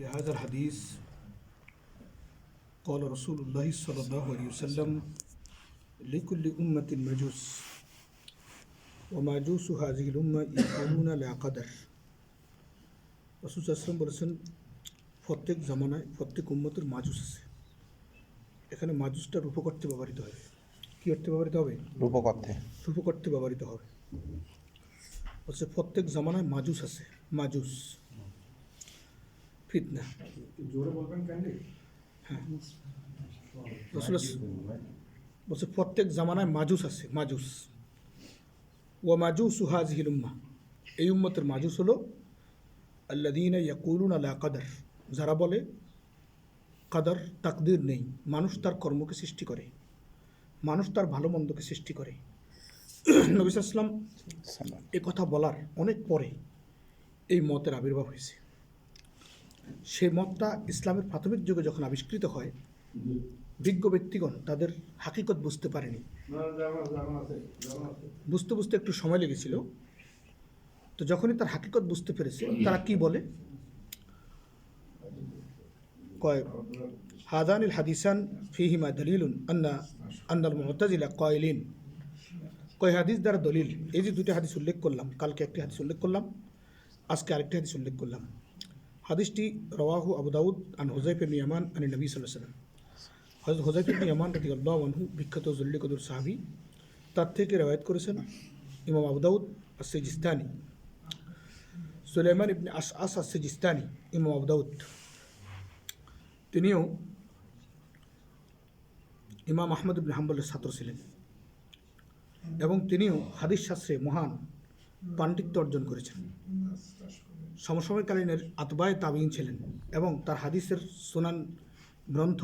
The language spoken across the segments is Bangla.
هذا الحديث قال رسول الله صلى الله عليه وسلم لكل أمة مجوس ومجوس هذه الأمة يكونون لا قدر রসুল আসলাম বলেছেন প্রত্যেক জামানায় প্রত্যেক উম্মতের মাজুস আছে এখানে মাজুসটা রূপকর্তে ব্যবহৃত হবে কী অর্থে ব্যবহৃত হবে রূপকথে রূপকর্তে ব্যবহৃত হবে হচ্ছে প্রত্যেক জামানায় মাজুস আছে মাজুস ফিতনা জোরে বলবেন কাইন্ডলি রসুল বলছে প্রত্যেক জামানায় মাজুস আছে মাজুস। ও মাজুস হাজ হিলুম্মা এই উম্মতের মাজুস হলো আল্লাদিন ইয়াকুলুন আলা কাদার। যারা বলে কাদার তাকদির নেই মানুষ তার কর্মকে সৃষ্টি করে মানুষ তার ভালো মন্দকে সৃষ্টি করে। নবী ইসলাম এ কথা বলার অনেক পরে এই মতের আবির্ভাব হয়েছে। সেই মতটা ইসলামের প্রাথমিক যুগে যখন আবিষ্কৃত হয়, বিজ্ঞ ব্যক্তিগণ তাদের হাকিকত বুঝতে পারেনি। বুঝতে বুঝতে একটু সময় লেগেছিল। তো যখনই তার হাকিকত বুঝতে পেরেছে, তারা কি বলে? কয়, হাদানিল হাদিসান ফিহিমা দলিলুন আন্না, আন্নাল মুতাজিলা কয়লিন। কয়, হাদিস দ্বারা দলিল। এই যে দুটি হাদিস উল্লেখ করলাম, কালকে একটি হাদিস উল্লেখ করলাম, আজকে আরেকটি হাদিস উল্লেখ করলাম। হাদিসটি রওয়াহু আবু দাউদ আন হুজাইফ ইবনে ইয়ামান আন নবী সাল্লাল্লাহু আলাইহি ওয়াসাল্লাম। হযরত হুজাইফ ইবনে ইয়ামান রাদিয়াল্লাহু আনহু বিখ্যাত জুল্লিকদুর সাহাবী, তার থেকে রওয়ায়াত করেছেন ইমাম আবু দাউদ আস-সিজিস্তানি। সুলাইমান ইবনে আশআস আস-সিজিস্তানি, ইমাম আবু দাউদ। তিনিও ইমাম আহমদ ইবনে হাম্বলের ছাত্র ছিলেন এবং তিনিও হাদিস শাস্ত্রে মহান পাণ্ডিত্য অর্জন করেছেন। সমসাময়িককালীনের আতবায় তাবিন ছিলেন এবং তার হাদিসের সোনান গ্রন্থ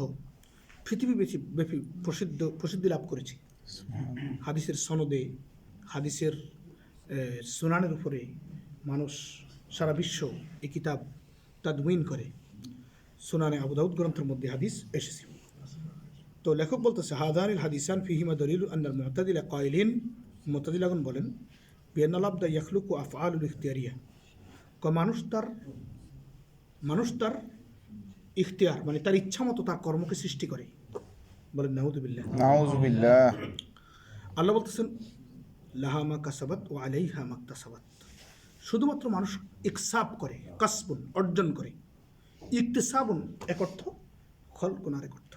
পৃথিবী বেশি ব্যাপী প্রসিদ্ধ, প্রসিদ্ধি লাভ করেছে। হাদিসের সনদে, হাদিসের সুনানের উপরে মানুষ সারা বিশ্ব এই কিতাব তাদউইন করে। সুনানে আবুদাউদ গ্রন্থের মধ্যে হাদিস এসেছে। তো লেখক বলতেছে, হাদানিল হাদিসান ফিহিমা দলিল আন্নাল মুতাদিলা। কয়লিন মুতাদিলাগন বলেন বিয়ান্নালাবদা ইয়াখলুকু আফআলুল ইখতিয়ারিয়া। মানুষ তার মানুষ তার ইখতিয়ার মানে তার ইচ্ছা মতো তার কর্মকে সৃষ্টি করে। বলেন নাউজুবিল্লাহ আল্লাহ বলতেছেন লাহামা কাসাবাত ও আলাইহা মাক্তাসাবাত শুধুমাত্র মানুষ ইকসাব করে কাসবুন অর্জন করে। ইকতেসাবুন এক অর্থ খলকুন আরেক অর্থ।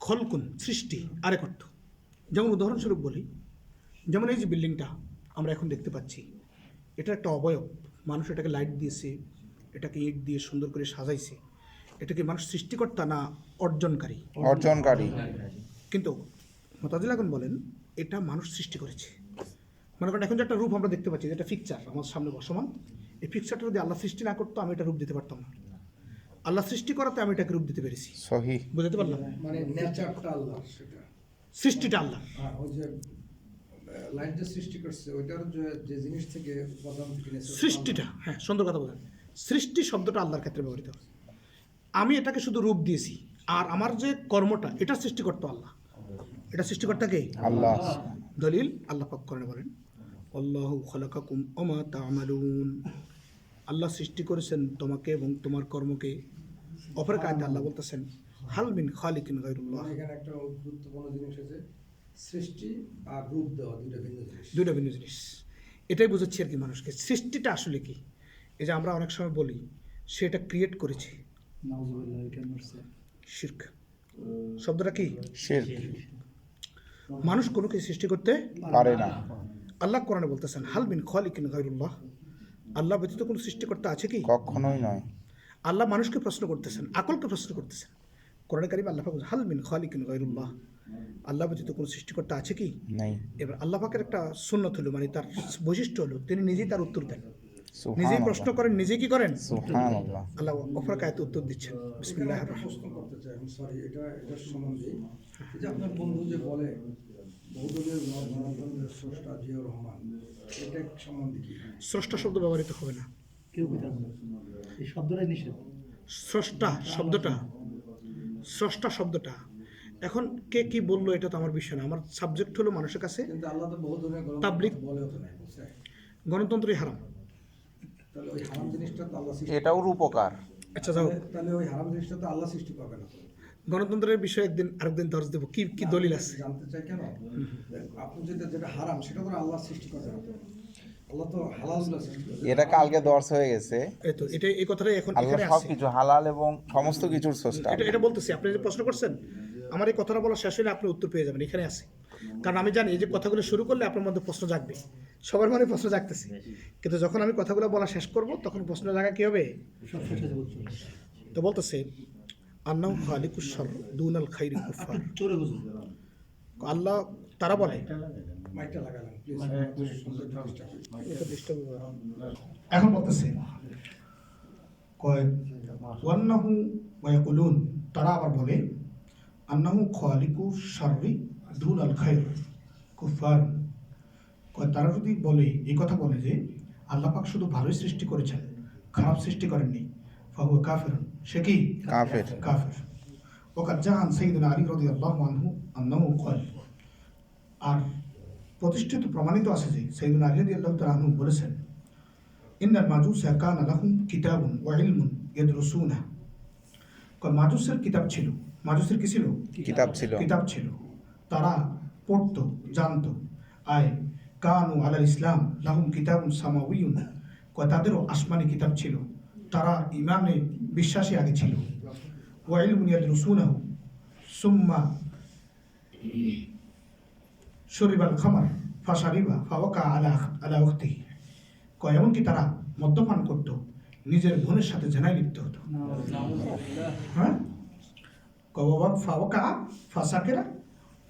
খলকুন সৃষ্টি আরেক অর্থ। যেমন উদাহরণস্বরূপ বলি যেমন এই যে বিল্ডিংটা আমরা এখন দেখতে পাচ্ছি এটা একটা অবয়ব। মানুষ এটাকে লাইট দিয়েছে এটাকে ইট দিয়ে সুন্দর করে সাজাইছে। এটাকে মানুষ সৃষ্টিকর্তা না অর্জনকারী? অর্জনকারী। কিন্তু মতাজিল এখন বলেন এটা মানুষ সৃষ্টি করেছে। মনে করেন এখন যে একটা রূপ আমরা দেখতে পাচ্ছি যেটা পিকচার আমার সামনে বসমান এই পিকচারটা যদি আল্লাহ সৃষ্টি না করতো আমি এটা রূপ দিতে পারতাম না। আল্লাহ সৃষ্টি করাতে আমি এটাকে রূপ দিতে পেরেছি। সহি। বুঝতে পারলাম? মানে নেচারটা আল্লাহ সেটা। সৃষ্টিটা আল্লাহ যে সৃষ্টি করছে ওইটার যে যে জিনিস থেকে উপাদান থেকে সৃষ্টিটা হ্যাঁ। সুন্দর কথা বলেন। সৃষ্টি শব্দটা আল্লাহর ক্ষেত্রে ব্যবহৃত হয়। আমি এটাকে শুধু রূপ দিয়েছি আর আমার যে কর্মটা এটা সৃষ্টিকর্তা আল্লাহ। এটা সৃষ্টিকর্তা কে? আল্লাহ। দলিল আল্লাহ পাক করেন বলেন আল্লাহ খলাকাকুম ওমা তামালুন। আল্লাহ সৃষ্টি করেছেন তোমাকে এবং তোমার কর্মকে। অপর কায়দা আল্লাহ বলতেছেন হাল মিন খালিকিন গায়রুল্লাহ। আমার এখানে একটা গুরুত্বপূর্ণ জিনিস আছে সৃষ্টি আর রূপ দেওয়া দুইটা ভিন্ন জিনিস। দুইটা ভিন্ন জিনিস। এটাই বোঝাচ্ছি আর কি মানুষকে। সৃষ্টিটা আসলে কি? এই যে আমরা অনেক সময় বলি সেটা ক্রিয়েট করেছে। শির্ক। শব্দটা কি? মানুষ কোনো কিছু সৃষ্টি করতে পারে না। আল্লাহ কোরআনে বলতেছেন হাল মিন খালিকিন গায়রুল্লাহ। আল্লাহ ব্যতীত কোনো সৃষ্টিকর্তা আছে কি? কখনোই নয়। আল্লাহ মানুষকে প্রশ্ন করতেছেন আকলকে প্রশ্ন করতেছেন। কোরআন কারিম আল্লাহ পাক বলছেন, হাল মিন খালিকিন গায়রুল্লাহ। আল্লাহ ব্যতীত কোনো সৃষ্টিকর্তা আছে কি? নেই। এবার আল্লাহ পাকের একটা সুন্নত হলো মানে তার বৈশিষ্ট্য হলো তিনি নিজেই তার উত্তর দেন। নিজেই প্রশ্ন করেন নিজেই কি করেন? আল্লাহ আল্লাহ অফর কায়তে উত্তর দিচ্ছেন। বিসমিল্লাহ একটা প্রশ্ন করতে চাই আমি সরি এটা এটার সম্বন্ধে। যে আপনার বন্ধু যে বলে বহুদলীয় গণতন্ত্রের স্রষ্টা জিয়াউর রহমান এটা সম্বন্ধে কি? স্রষ্টা শব্দ ব্যবহৃত হবে না। কেউ কি এই শব্দটাই নিষেধ। স্রষ্টা শব্দটা স্রষ্টা শব্দটা এখন কে কি বলল এটা তো আমার বিষয় না। আমার সাবজেক্ট হলো মানুষের কাছে গণতন্ত্রই হারাম। তাহলে ওই হারাম জিনিসটা তো আল্লাহ সৃষ্টি এটাও রূপকার আচ্ছা যাও। তাহলে- ওই হারাম জিনিসটা তো আল্লাহ সৃষ্টি করবে না গণতন্ত্রের বিষয়ে একদিন আরেকদিন দর্জ দেবো। কি কি দলিল আছে? জানতে চাই কেন? আপনি যেটা যেটা হারাম সেটা তো আল্লাহ সৃষ্টি করবে না আল্লাহ তো হালাল সৃষ্টি করবে। এটা কালকে দর্শ হয়ে গেছে। তো এটা এই কথাটাই এখন আল্লাহ সব কিছু হালাল এবং সমস্ত কিছুর স্রষ্টা। এটা এটা বলতেছি আপনি যে প্রশ্ন করছেন আমার এই কথাটা বলা শেষ হলে আপনি উত্তর পেয়ে যাবেন এখানে আছে কারণ আমি জানি এই যে কথাগুলো শুরু করলে আপনার মধ্যে প্রশ্ন জাগবে সবার মনে প্রশ্ন জাগতেছে কিন্তু যখন আমি কথাগুলো বলা শেষ করব তখন প্রশ্ন জায়গা কি হবে হয়ে তো বলতেছে আন্নাউ খালিকুস শর দুনাল খাইরি কুফার আপনি চোরে বুঝুন আল্লাহ তারা বলে। এখন বলতেছে কয় ওয়ান্নাহু ওয়াকুলুন তারা আবার বলে আন্নাহু খোয়ালিকু শাররি দুন আল খায়র কুফার তারা যদি বলে এই কথা বলে যে আল্লাহ পাক শুধু ভালোই সৃষ্টি করেছেন খারাপ সৃষ্টি করেননি ফাহু কাফের। সে কি? কাফের। কাফের। ওকার জাহান সঈদিন আলী রদি আল্লাহ আনহু আন্নাহু কয় আর প্রতিষ্ঠিত প্রমাণিত আছে যে সঈদিন আলী রদি আল্লাহ তাআলা আনহু বলেছেন ইন্নাল মাজুস কানা লাহুম কিতাবুন ওয়া ইলমুন ইয়াদরুসুনা কয় মাজুসের কিতাব ছিল মাজুসের কি ছিল? কিতাব ছিল। কিতাব ছিল। তারা পড়তো জানতো। আয় কানু আলাল ইসলাম লাহুম কিতাবুন সামাউইয়ুন। কয় তাদেরও আসমানি কিতাব ছিল। তারা ইমানে বিশ্বাসী আগে ছিল। ওয়া ইলমুন ইয়াদরুসুনাহু সুম্মা শরিবাল খামার ফাশারিবা ফাওয়াকা আলা আলা কয় এমনকি তারা মদ্যপান করতো। নিজের বোনের সাথে জেনায় লিপ্ত হতো। হ্যাঁ? কবাব ফাওয়াকা ফাসাকেরা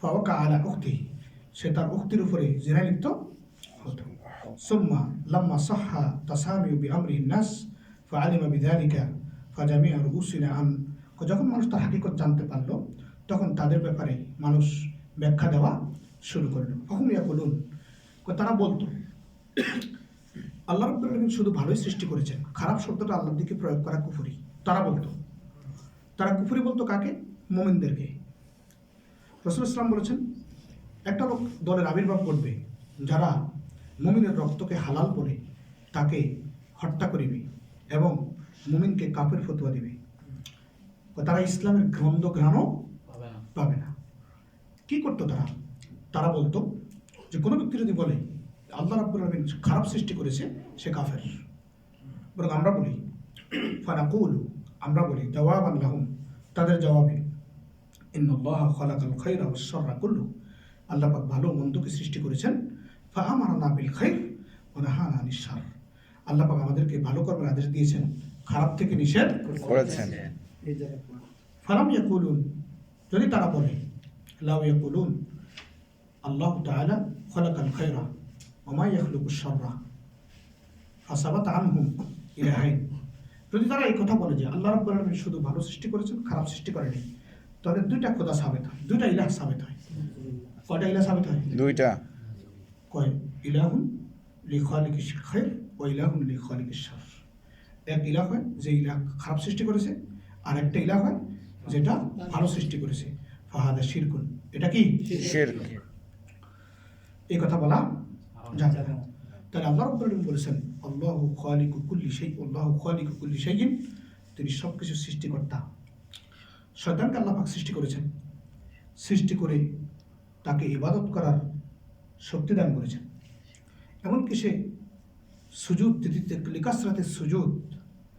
ফাওকা আলা উক্তি সে তার উক্তির উপরে জেনায় লিপ্ত হতো। সুম্মা লম্মা সাহা তাসামি বি আমরি নাস ফাআলিমা বিযালিকা ফাজামিআ রুউসিনা আন। যখন মানুষ তার হাকিকত জানতে পারল, তখন তাদের ব্যাপারে মানুষ ব্যাখ্যা দেওয়া শুরু করল। হুম বলুন তারা বলতো, আল্লাহ রব্বুল আলামিন শুধু ভালোই সৃষ্টি করেছেন, খারাপ শব্দটা আল্লাহর দিকে প্রয়োগ করা কুফুরি। তারা বলতো, তারা কুফুরি বলতো কাকে? মোমিনদেরকে। রসুল ইসলাম বলেছেন একটা লোক দলের আবির্ভাব করবে যারা মুমিনের রক্তকে হালাল করে তাকে হত্যা করিবে এবং মুমিনকে কাফের ফতুয়া দিবে। তারা ইসলামের গ্রন্থ ঘ্রাণও পাবে না। কি করতো তারা? তারা বলতো যে কোনো ব্যক্তি যদি বলে আল্লাহ রাব্বুল আলামিন খারাপ সৃষ্টি করেছে সে কাফের। বরং আমরা বলি ফানাকুল আমরা বলি জওয়াবান লাহুম তাদের জবাবে ইন্নাল্লাহ খালাকাল খায়রা ওয়াস শাররা কুল্লু। আল্লাহ পাক ভালো মন্দকে সৃষ্টি করেছেন। ফা আমারানা বিল খাইর ওয়া নাহানা আনিশ শার আল্লাহ পাক আমাদেরকে ভালো করার আদেশ দিয়েছেন খারাপ থেকে নিষেধ করেছেন। জায়গায় ইয়াকুলুন যদি তারা বলে লাউ ইয়াকুলুন আল্লাহ তাআলা খালাকাল খায়রা ওয়া মা ইয়াখলুকুশ শাররা। ফাসাবাত আনহুম ইলাহাইন যদি তারা এই কথা বলে যে আল্লাহ রাব্বুল আলামিন শুধু ভালো সৃষ্টি করেছেন খারাপ সৃষ্টি করেনি তাহলে দুইটা খোদা সাবেত হয় দুইটা ইলাহ সাবেত হয়। কয়টা ইলাহ সাবেত হয়? দুইটা। কয়? ইলাহুন লি খালিকিশ খায়র ও ইলাহুন লি খালিকিশ শার। এক ইলাহ হয় যে ইলাহ খারাপ সৃষ্টি করেছে আর একটা ইলাহ হয় যেটা ভালো সৃষ্টি করেছে। ফাহাদা শিরকুন। এটা কি? শিরক এই কথা বলা যাবে না। তাহলে আল্লাহ রব্বুল আলামিন বলেছেন আল্লাহু খালিকু কুল্লি শাই আল্লাহু খালিকু কুল্লি শাইইন। তিনি সব কিছু সৃষ্টিকর্তা। শয়তানকে আল্লাহ পাক সৃষ্টি করেছেন। সৃষ্টি করে তাকে ইবাদত করার শক্তি দান করেছেন। এমনকি সে সুজুদ দিতে লিকাসরাতে সুজুদ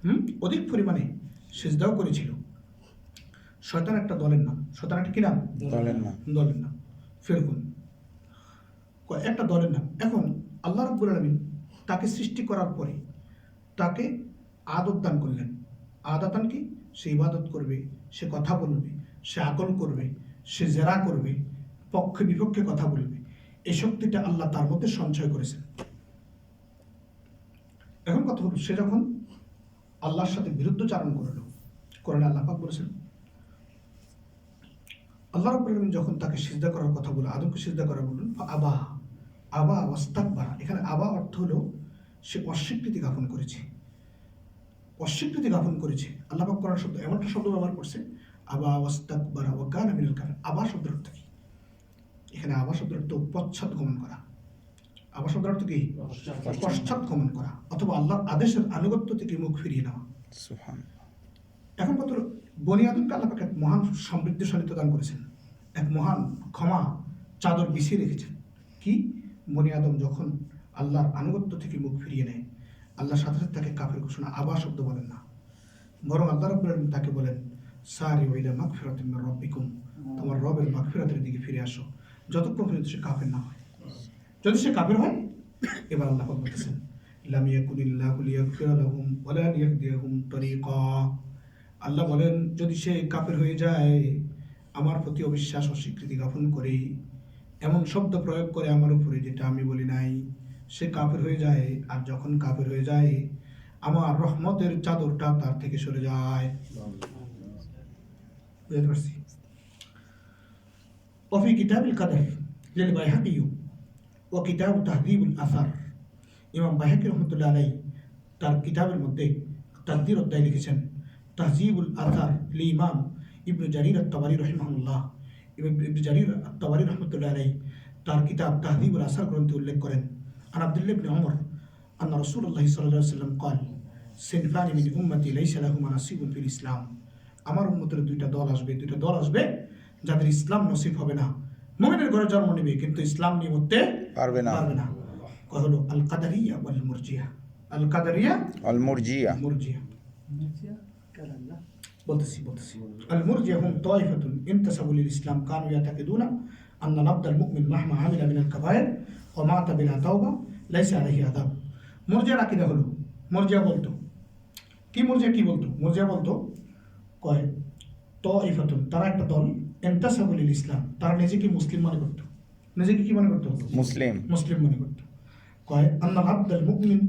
হুম অধিক পরিমাণে সেজদাও করেছিল। শয়তান একটা দলের নাম। শয়তান একটা কি নাম? দলের না দলের নাম। ফেরকুন। একটা দলের নাম। এখন আল্লাহ রব্বুল আলমিন তাকে সৃষ্টি করার পরে তাকে আদত দান করলেন। আদাতান কি? সে ইবাদত করবে। সে কথা বলবে, সে আকল করবে, সে জেরা করবে, পক্ষে বিপক্ষে কথা বলবে। এই শক্তিটা আল্লাহ তার মধ্যে সঞ্চয় করেছেন। এখন কথা হলো, সে যখন আল্লাহর সাথে বিরুদ্ধ চারণ করল, কোরআনে আল্লাহ পাক বলেছেন, আল্লাহ আলামিন যখন তাকে সিজদা করার কথা বলে, আদমকে সিজদা করা বললেন, আবা আবা ওয়াস্তাকবারা। এখানে আবা অর্থ হলো, সে অস্বীকৃতি জ্ঞাপন করেছে। অস্বীকৃতি জ্ঞাপন করেছে। আল্লাহ পাক করার শব্দ এমন একটা শব্দ ব্যবহার করছে আবা ওয়াস্তাকবারা ও গান মিনাল কাফির। আবা শব্দের অর্থ কি? এখানে আবা শব্দের অর্থ পশ্চাৎ গমন করা। আবা শব্দের অর্থ কি? পশ্চাৎ। গমন করা অথবা আল্লাহর আদেশের আনুগত্য থেকে মুখ ফিরিয়ে নেওয়া। এখন কত বনি আদমকে আল্লাহ পাক এক মহান সমৃদ্ধশালিত দান করেছেন। এক মহান ক্ষমা চাদর বিছিয়ে রেখেছেন। কি? বনি আদম যখন আল্লাহর আনুগত্য থেকে মুখ ফিরিয়ে নেয় আল্লাহর সাথে সাথে তাকে কাফের ঘোষণা আবার শব্দ বলেন না। বরং আল্লাহ আলামিন তাকে বলেন সারি ওইলা মাগফিরাতিন মির রাব্বিকুম। তোমার রবের মাগফিরাতের দিকে ফিরে আসো। যতক্ষণ পর্যন্ত সে কাফের না হয়। যদি সে কাফের হয়, এবার আল্লাহ বলতেছেন আল্লাহ বলেন, যদি সে কাফের হয়ে যায়, আমার প্রতি অবিশ্বাস অস্বীকৃতি জ্ঞাপন করে এমন শব্দ প্রয়োগ করে আমার উপরে যেটা আমি বলি নাই। সে কাফের হয়ে যায় আর যখন কাফের হয়ে যায় আমার রহমতের চাদরটা তার থেকে সরে যায় বুঝতে পারছি وفي كتاب القدر للبيهقي وكتاب تهذيب الأثر ইমাম বাহাকি রহমতুল্লাহ আলাই তার কিতাবের মধ্যে তাকদির অধ্যায় লিখেছেন তাহজিবুল আথার লি ইমাম ইবনু জারির আত্তাবারি রহিমাহুল্লাহ ইবনু জারির আত্তাবারি রহমতুল্লাহ আলাই তার কিতাব তাহদিবুল আসার গ্রন্থে উল্লেখ করেন আন আব্দুল্লাহ ইবনে ওমর আন্না রাসূলুল্লাহ সাল্লাল্লাহু আলাইহি সাল্লাম قال সিনফানি মিন উম্মতি লাইসা লাহুমা নাসিবুন ফিল ইসলাম আমার উম্মতের দুইটা দল আসবে দুইটা দল আসবে যাদের ইসলাম নসিব হবে না মুমিনের ঘরে জন্ম নেবে কিন্তু ইসলাম নিয়ে মরতে পারবে না পারবে না কয় হলো আল কাদারিয়া ওয়াল মুরজিয়া আল কাদারিয়া অল মুরজিয়া মুরজিয়া মুরজিয়া কালাল্লাহ বলতেছি বলতেছি আল মুরজিয়া হুম তাইফাতুন ইনতাসাবু লিল ইসলাম কানু ইয়াতাকিদুনা আন নাবদ আল মুমিন মাহমা আমিলা মিন আল কাবায়ের ওয়া মাতা বিলা তাওবা লাইসা আলাইহি আযাব। মুরজিয়ার আকীদা হলো মুরজিয়া বলতো। কি মুরজিয়া কি বলতো? মুরজিয়া বলতো কয় তাইফাতুন তারা একটা দল ইনতাসাবু লিল ইসলাম। তারা নিজেকে মুসলিম মনে করতো। নিজেকে কি মনে করতো? মুসলিম। মুসলিম মনে করতো। কয় আন্না আব্দাল মুমিন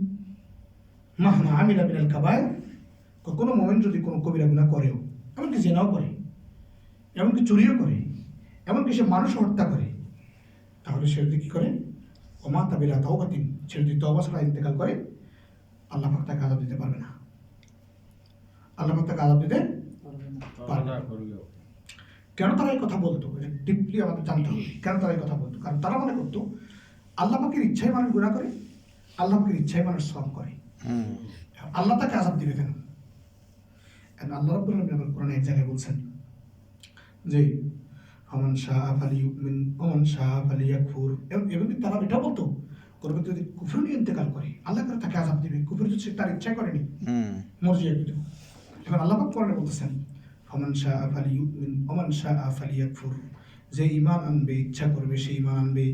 মাহমা আমিলা মিনাল কাবায় কোনো মোমেন যদি কোনো কবিরা গুনাহ করেও এমনকি জেনাও করে এমনকি চুরিও করে এমনকি সে মানুষ হত্যা করে তাহলে সে যদি কী করে? ওমা তাবিলা তাওবাতিন সে যদি তওবা ছাড়া ইন্তেকাল করে আল্লাহ পাক তাকে আজাব দিতে পারবে না। আল্লাহ পাক তাকে আজাব দিতে কেন তারা এই কথা বলতো? ডিপলি আমাদের জানতে হবে। কেন তারা এই কথা বলতো? কারণ তারা মনে করতো আল্লাহ পাকের ইচ্ছাই মানুষ গুণা করে আল্লাহ পাকের ইচ্ছাই মানুষ শ্রম করে। আল্লাহ তাকে আজাব দিবে কেন? আল্লাহ রাব্বুল আলামিন কোরআনে এক জায়গায় বলছেন যে অমন শাহ ফালি ইউমিন অমন শাহ ফালি ইয়াকফুর এবং তারা এটা বলতো করবে যদি কুফর নিয়ে ইন্তেকাল করে আল্লাহ করে তাকে আজাব দিবে কুফর যদি সে তার ইচ্ছা করেনি। মর্জিয়া কিন্তু এখন আল্লাহ পাক কোরআনে বলতেছেন ফমান শাহ আফালি ইউমিন ওমান শাহ আফালি ইয়াকফুর যে ঈমান আনবে ইচ্ছা করবে সে ঈমান আনবে।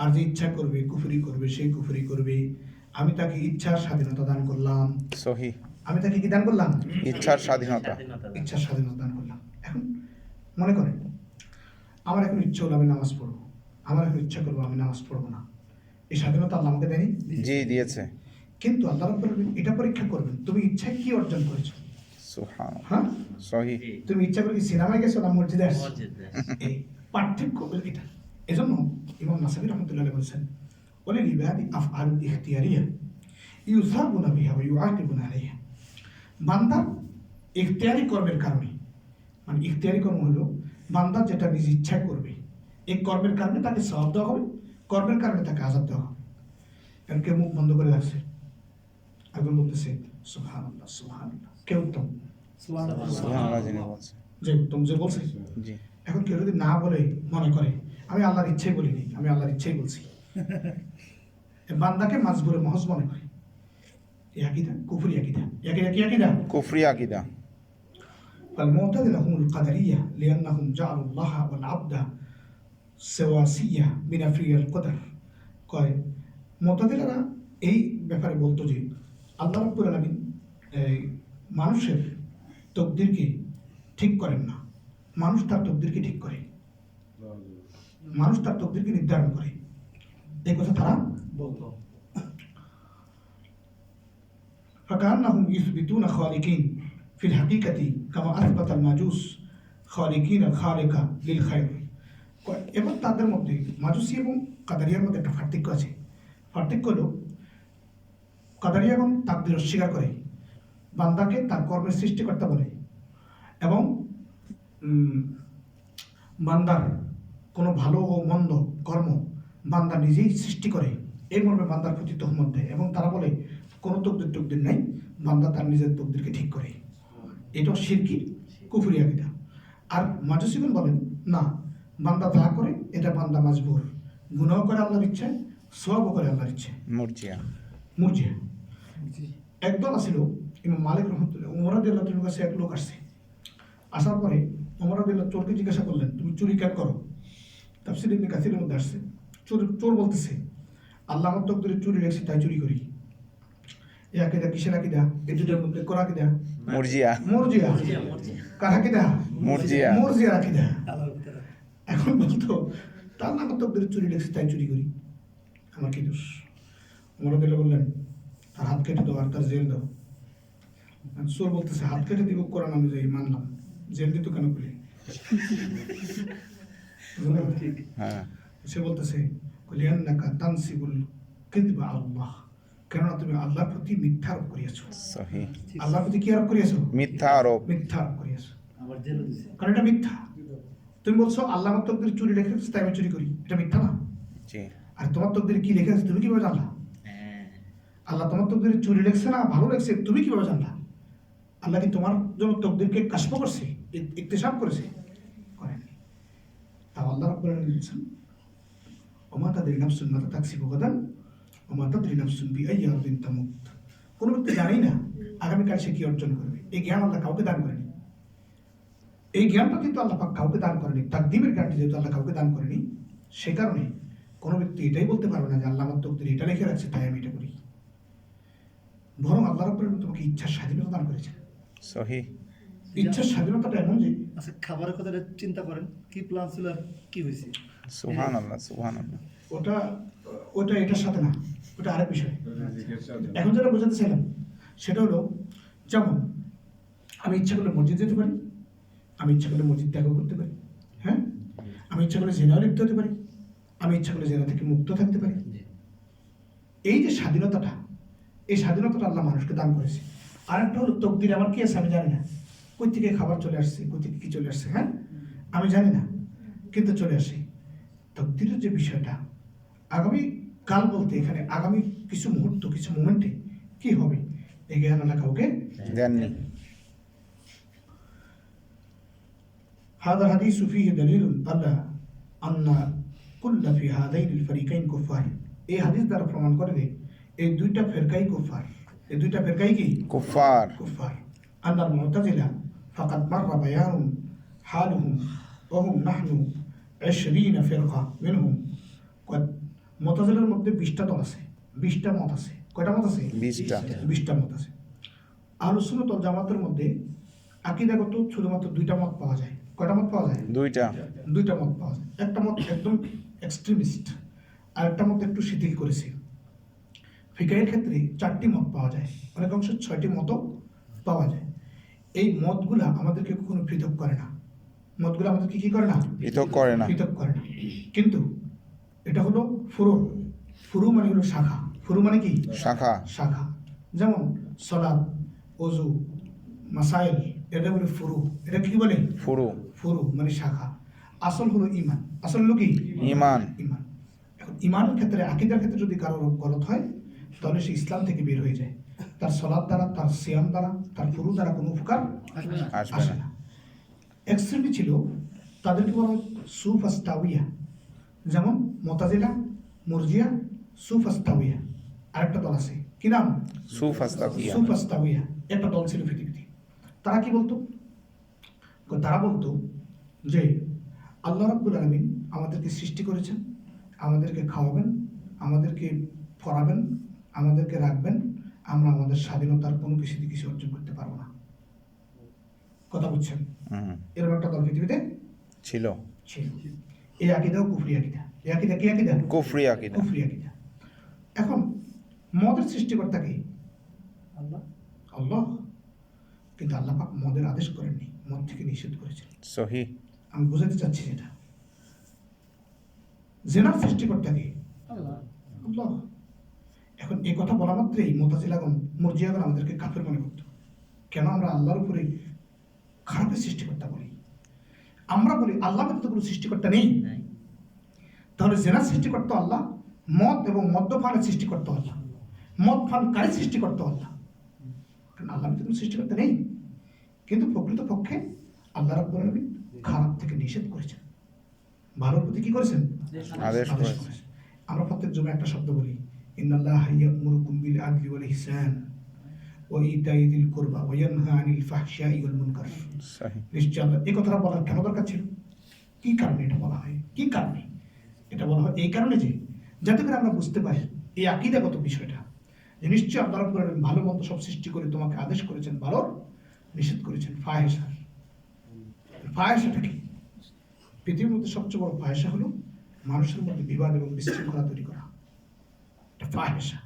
আর যে ইচ্ছা করবে কুফরি করবে সে কুফরি করবে। আমি তাকে ইচ্ছার স্বাধীনতা দান করলাম। সহি। আমি তাকে কি দান করলাম? ইচ্ছার স্বাধীনতা। ইচ্ছার স্বাধীনতা দান করলাম। এখন মনে করেন আমার এখন ইচ্ছা হলো আমি নামাজ পড়ব। আমার এখন ইচ্ছা করব আমি নামাজ পড়ব না। এই স্বাধীনতা আল্লাহ আমাকে দেয়নি? জি দিয়েছে। কিন্তু আল্লাহ রাব্বুল এটা পরীক্ষা করবেন তুমি ইচ্ছায় কি অর্জন করেছ? হ্যাঁ? সহি। তুমি ইচ্ছা করে কি সিনেমায় গেছো না মসজিদে আসছো? মসজিদে। এই পার্থক্য হলো এটা। এজন্য ইমাম নাসাবি রহমতুল্লাহ বলছেন বলে লিবাদি আফআল ইখতিয়ারিয়া ইউসাবুনা বিহা ওয়া ইউআকিবুনা আলাইহা। বান্দা ইখতিয়ারি কর্মের কারণে মানে ইখতিয়ারি কর্ম হলো বান্দা যেটা নিজ ইচ্ছা করবে এই কর্মের কারণে তাকে সওয়াব দেওয়া হবে কর্মের কারণে তাকে আজাদ দেওয়া হবে। কারণ কেউ মুখ বন্ধ করে রাখছে। একজন বলতেছে সুবহানাল্লাহ সুবহানাল্লাহ। কে উত্তম সুবহানাল্লাহ। সুবহানাল্লাহ যিনি বলছে। যে উত্তম যে বলছে। এখন কেউ যদি না বলে মনে করে আমি আল্লাহর ইচ্ছাই বলিনি আমি আল্লাহর ইচ্ছাই বলছি। বান্দাকে মাজবুরে মহজ মনে করে। এই আকিদা কুফরি আকিদা। আকিদা কি আকিদা? কুফরি আকিদা। فالمعتزلة هم القدرية لأنهم جعلوا الله والعبد سواسية بنفي القدر কয় মোতাদিলারা এই ব্যাপারে বলতো যে আল্লাহ রাব্বুল আলামিন এই মানুষের তকদিরকে ঠিক করেন না মানুষ তার তকদিরকে ঠিক করে মানুষ তার তকদিরকে নির্ধারণ করে এই কথা তারা বলতো فكأنهم ফিল হাকিকাতি কামা আসবাত আল মাজুস খালিকিন খালেকা লিল খায়র এবং তাদের মধ্যে মাজুসি এবং কাদারিয়ার মধ্যে একটা পার্থক্য আছে। পার্থক্য হল, কাদারিয়া এবং তাকদির অস্বীকার করে, বান্দাকে তার কর্মের সৃষ্টিকর্তা বলে এবং বান্দার কোনো ভালো ও মন্দ কর্ম বান্দা নিজেই সৃষ্টি করে। এই মর্মে বান্দার প্রতি তহমত এবং তারা বলে, কোনো তকদির টকদির নাই, বান্দা তার নিজের তকদিরকে ঠিক করে। এটাও শিরকি কুফুরি আকিদা। আর মাজুসিগণ বলেন না বান্দা যা করে এটা বান্দা মাজবুর। গুনাহ করে আল্লাহর ইচ্ছে সবও করে আল্লাহর ইচ্ছে মুরজিয়া। মুরজিয়া। একদল আসিল ইমাম মালিক রহমতুল্লাহ উমরাদুল্লাহ তুমি কাছে এক লোক আসছে। আসার পরে উমরাদুল্লাহ চোরকে জিজ্ঞাসা করলেন তুমি চুরি কেন করো? তাফসির ইবনে কাসিরের মধ্যে আসছে। চোর চোর বলতেছে আল্লাহ আমার তকদিরে চুরি রেখেছি তাই চুরি করি। এ আকিদা কিসের আকিদা দুটার মধ্যে করা আকিদা মুরজিয়া। মর্জিয়া। কার আকিদা মুরজিয়া। মর্জিয়া আকিদা ভিতরে এখন বলতো তার নাম তকদিরে চুরি রেখেছি তাই চুরি করি। আমার কি দোষ? উমরাদুল্লাহ বললেন তার হাত কেটে দাও আর তার জেল দাও। চোর বলতেছে হাত কেটে দিব কোরআন আমি যাই মানলাম। জেল দিত কেন করে হ্যাঁ সে বলতেছে লিয়ান্নাকা তানসিবুল কিদবা আল্লাহ। কেননা তুমি আল্লাহর প্রতি মিথ্যা আরোপ করিয়াছো। আল্লাহর প্রতি কি আরোপ করিয়াছো? মিথ্যা আরোপ। মিথ্যা আরোপ করিয়াছো। কারণ এটা মিথ্যা। তুমি বলছো আল্লাহ আমার তকদির চুরি রেখে রেখেছে, তাই আমি চুরি করি। এটা মিথ্যা না। আর তোমার তকদির কি লেখা আছে তুমি কীভাবে জানলা? আল্লাহ তোমার তকদির চুরি লেখছে না ভালো লেখছে তুমি কীভাবে জানলা? আল্লাহ কি তোমার জন্য তকদিরকে কাশপ করছে ই- করেছে? করেনি। তাও আল্লাহ রাব্বুল আলামিন বলছেন ওমা তাদরি নাফসুন মাতা তাকসিবু গাদান ওমা তাদরি নাফসুন আরদিন তামুত। কোনো ব্যক্তি জানেই না আগামীকাল সে কি অর্জন করবে। এই জ্ঞান আল্লাহ কাউকে দান করেনি। এই জ্ঞানটা কিন্তু আল্লাহ পাক কাউকে দান করেনি। তাকদিমের জ্ঞানটি যেহেতু আল্লাহ কাউকে দান করেনি সে কারণে কোনো ব্যক্তি এটাই বলতে পারবে না যে আল্লাহ আমার তকদির এটা রেখে রাখছে তাই আমি এটা করি। বরং আল্লাহ রাব্বুল আলামিন তোমাকে ইচ্ছার স্বাধীনতা দান করেছে সহি। ইচ্ছার স্বাধীনতাটা এমন যে আচ্ছা খাবারের কথাটা চিন্তা করেন কি প্ল্যান ছিল আর কি হয়েছে? সুহান আল্লাহ ওটা ওটা এটার সাথে না ওটা আরেক বিষয়। এখন যেটা বোঝাতে চাইলাম সেটা হলো যেমন আমি ইচ্ছা করলে মসজিদ যেতে পারি আমি ইচ্ছা করলে মসজিদ ত্যাগ করতে পারি হ্যাঁ? আমি ইচ্ছা করলে জেনাও লিপ্ত হতে পারি আমি ইচ্ছা করলে জেনা থেকে মুক্ত থাকতে পারি। এই যে স্বাধীনতাটা এই স্বাধীনতাটা আল্লাহ মানুষকে দান করেছে। আর একটা হলো তকদির আমার কি আছে আমি জানি না। কই থেকে খাবার চলে আসছে কই থেকে কি চলে আসছে হ্যাঁ? আমি জানি না কিন্তু চলে আসে। তকদিরের যে বিষয়টা আগামী কাল বলতে এখানে আগামী কিছু মুহূর্ত কিছু মোমেন্টে কি হবে এই জ্ঞান আল্লাহ কাউকে দেননি هذا الحديث فيه دليل على أن كل في هذين الفريقين كفار এই হাদিস দ্বারা প্রমাণ করে যে এই দুইটা ফেরকাই কুফার এই দুইটা ফেরকাই কি কুফার كفار أن المعتزلة فقد مر بيان حالهم وهم نحن عشرين فرقة منهم قد মুতাজিলার মধ্যে বিশটা দল আছে। বিশটা মত আছে। কয়টা মত আছে? বিশটা। বিশটা। মত আছে। আলোচনা তল জামাতের মধ্যে আকিদাগত শুধুমাত্র দুইটা মত পাওয়া যায়। কয়টা মত পাওয়া যায়? দুইটা। দুইটা মত পাওয়া যায়। একটা মত একদম এক্সট্রিমিস্ট আর একটা মত একটু শিথিল করেছে। ফিকাহের ক্ষেত্রে চারটি মত পাওয়া যায়। অনেক অংশে ছয়টি মতও পাওয়া যায়। এই মতগুলা আমাদেরকে কখনো পৃথক করে না। মতগুলো আমাদেরকে কি করে না? পৃথক করে না। পৃথক করে না। কিন্তু এটা হলো ফুরু। ফুরু মানে হলো শাখা। ফুরু মানে কি? শাখা। শাখা। যেমন সলাদ অজু মাসাইল এটা বলে ফুরু। এটা কি বলে? ফুরু। ফুরু মানে শাখা। আসল হলো ইমান আসল হলো কি? ইমান ইমান এখন ইমানের ক্ষেত্রে আকিদার ক্ষেত্রে যদি কারও গলত হয় তাহলে সে ইসলাম থেকে বের হয়ে যায়। তার সলাদ দ্বারা তার সিয়াম দ্বারা তার ফুরু দ্বারা কোনো উপকার আসবে আসে না। এক শ্রেণি ছিল তাদেরকে বলা হয় সুফাস্তাউইয়া। যেমন মোতাজিলা মুরজিয়া সুফাস্তাউইয়া। আরেকটা দল আছে। কি নাম? সুফাস্তাকিয়া সুফাস্তাউইয়া। একটা দল ছিল পৃথিবীতে। তারা কি বলতো? তারা বলতো যে আল্লাহ রাব্বুল আলমিন আমাদেরকে সৃষ্টি করেছেন আমাদেরকে খাওয়াবেন আমাদেরকে পড়াবেন আমাদেরকে রাখবেন আমরা আমাদের স্বাধীনতার কোনো কিছুতে কিছু অর্জন করতে পারব না। কথা বুঝছেন? এরকম একটা দল পৃথিবীতে ছিল। ছিল। এই আকিদাও কুফরি আকিদা। এই আকিদা কি আকিদা? কুফরি আকিদা। কুফরি আকিদা। এখন মদের সৃষ্টিকর্তা কি? আল্লাহ। আল্লাহ। কিন্তু আল্লাহ পাক মদের আদেশ করেননি মদ থেকে নিষেধ করেছেন। সহি। আমি বোঝাতে চাচ্ছি যেটা। জেনার সৃষ্টিকর্তা কি? আল্লাহ। আল্লাহ। এখন এই কথা বলা মাত্রই মোতাজিলাগন মর্জিয়াগন আমাদেরকে কাফের মনে করতো। কেন আমরা আল্লাহর উপরে খারাপের সৃষ্টিকর্তা বলি? আমরা বলি আল্লাহ ব্যতীত কোনো সৃষ্টিকর্তা নেই। তাহলে জেনার সৃষ্টিকর্তা আল্লাহ মদ এবং মদ্যপানের সৃষ্টিকর্তা আল্লাহ মদ পান কারি সৃষ্টিকর্তা আল্লাহ। কারণ আল্লাহ ব্যতীত কোনো সৃষ্টিকর্তা নেই। কিন্তু প্রকৃতপক্ষে আল্লাহ রাব্বুল আলামিন খারাপ থেকে নিষেধ করেছেন। ভালোর প্রতি কি করেছেন? আদেশ করেছেন। আমরা প্রত্যেক জমে একটা শব্দ বলি ইন্নাল্লাহ ইয়া'মুরুকুম বিল আদলি ওয়াল ইহসান। ওয়া ইতাই যিল কুরবা ইয়ানহা আনিল ফাহশাই ওয়াল মুনকার। নিশ্চয় এই কথাটা বলার কেন দরকার ছিল? কি কারণে এটা বলা হয়? কি কারণে? এটা বলা হয় এই কারণে যে যাতে করে আমরা বুঝতে পারি এই আকিদাগত বিষয়টা যে নিশ্চয় আল্লাহ রাব্বুল ভালো মন্দ সব সৃষ্টি করে তোমাকে আদেশ করেছেন ভালো নিষেধ করেছেন ফাহেসার ফাহেসাটা কি? পৃথিবীর মধ্যে সবচেয়ে বড় ফাহেসা হলো মানুষের মধ্যে বিবাদ এবং বিশৃঙ্খলা তৈরি করা। এটা ফাহেসা